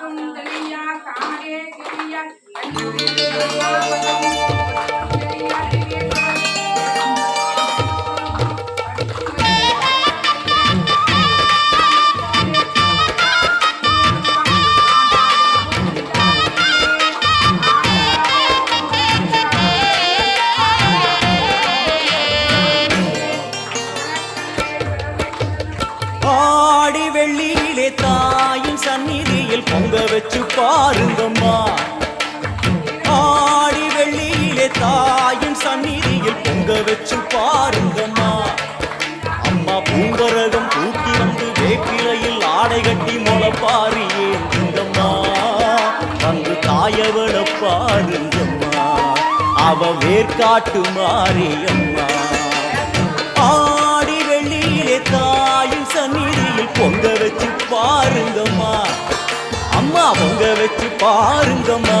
காக்கும் தெளியா காணே கிரியா வச்சு பாருங்கம்மா. ஆடி வெள்ளியிலே தாயின் சந்நிதியில் பொங்க வச்சு பாருங்கம்மா. அம்மா பூங்கரகம் தூக்கி வந்து வேப்பிலையில் ஆடை கட்டி முளைப்பாரி ஏந்துங்கம்மா அங்கு தாயவள பாருங்கம்மா. அவ வேர்காட்டு மாறியம்மா ஆடி வெள்ளியிலே தாயின் சந்நிதியில் பொங்க வச்சு பாரு பொங்க வச்சு பாருங்கம்மா.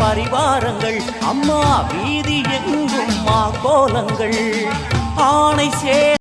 பரிவாரங்கள். அம்மா வீதி எங்கும் மா கோலங்கள் ஆணை சே